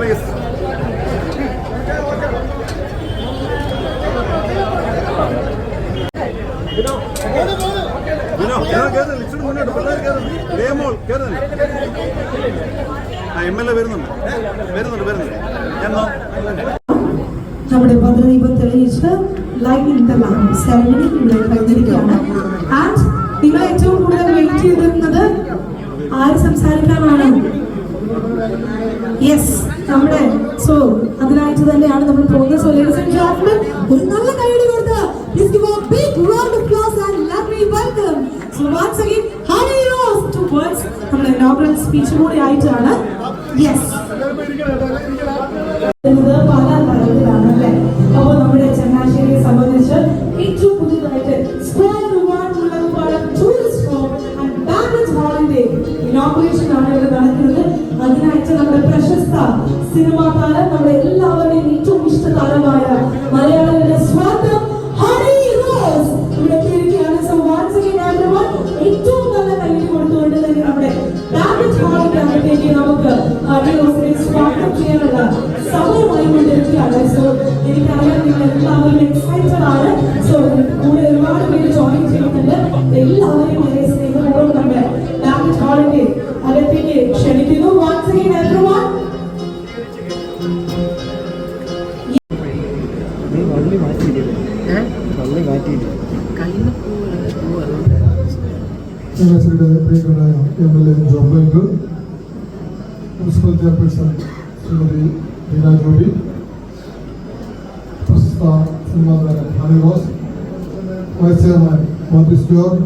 Please നമ്മുടെ പദ്ധതിപ്പം തെളിയിച്ച് live ഇന്റർലാം ceremony ഇവിടെ കഴിഞ്ഞിരിക്കുകയാണ്. ആൻഡ് നിങ്ങൾ ഏറ്റവും കൂടുതൽ വെയിറ്റ് ചെയ്തിരുന്നത് ആര് സംസാരിക്കാനാണ്? യെസ് നമ്മുടെ സോ അതിനായിട്ട് തന്നെയാണ് നമ്മൾ പോകുന്നത്. സോ ലേഡീസ് ആൻഡ് ജെന്റിൽമെൻ ഒരു നല്ല കൈയടി കൊടുത്ത് please give a big round of applause and me welcome. So once again Honey Rose two words നമ്മുടെ ഇനോഗ്രൽ സ്പീച്ച് കൂടി ആയിട്ടാണ്. യെസ് ഇനോഗ്രേഷൻ ആണ് ഇവിടെ നടക്കുന്നത് അതിനായിട്ട് നമ്മുടെ പ്രശസ്ത സിനിമാ താരം നമ്മുടെ എല്ലാവരുടെയും ഏറ്റവും ഇഷ്ട താരമായ മലയാളികളുടെ സ്വന്തം ഹണി റോസ് ഇവിടെ എത്തിയിരിക്കുകയാണ് ഏറ്റവും നല്ല കയ്യിൽ കൊടുത്തുകൊണ്ട് തന്നെ നമ്മുടെ ബാങ്കറ്റ് ഹാളിന്റെ അകത്തേക്ക് നമുക്ക് ഹണി റോസിനെ സ്വാഗതം ചെയ്യാനുള്ള സമയമായി കൊണ്ടിരിക്കുകയാണ് സോ എനിക്കറിയാം നിങ്ങൾ എല്ലാവരും എക്സൈറ്റഡ് ആണ് പ്രിയങ്കരായ എം എൽ എ ജോബ് ബെങ്ക് മുനിസിപ്പൽ ചെയർപേഴ്സൺ ശ്രീമതി ബീന ജോബി പ്രശസ്ത സിനിമാ താരം ഹണി റോസ് വൈസ് ചെയർമാൻ മോത്തിസ് ജോർജ്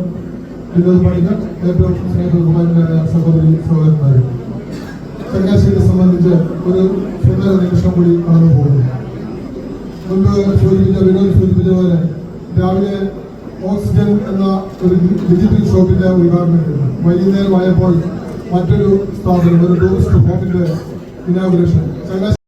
വിനോദ് പണിക്കർ ഏറ്റവും സ്നേഹബഹുമാനായ സഹോദരി സഹോദരന്മാരും. ചങ്ങനാശ്ശേരിയെ സംബന്ധിച്ച് ഒരു സുന്ദര നിമിഷം കൂടി കടന്നു പോകുന്നു സൂചിപ്പിച്ച വിനോദ് സൂചിപ്പിച്ച രാവിലെ ഓക്സിജൻ എന്ന ഒരു ഡിജിറ്റൽ ഷോപ്പിന്റെ ഉദ്ഘാടനം വൈകുന്നേരമായപ്പോൾ മറ്റൊരു സ്ഥാപനം ഒരു ടൂറിസ്റ്റ് ഹോമിന്റെ ഇനാഗുറേഷൻ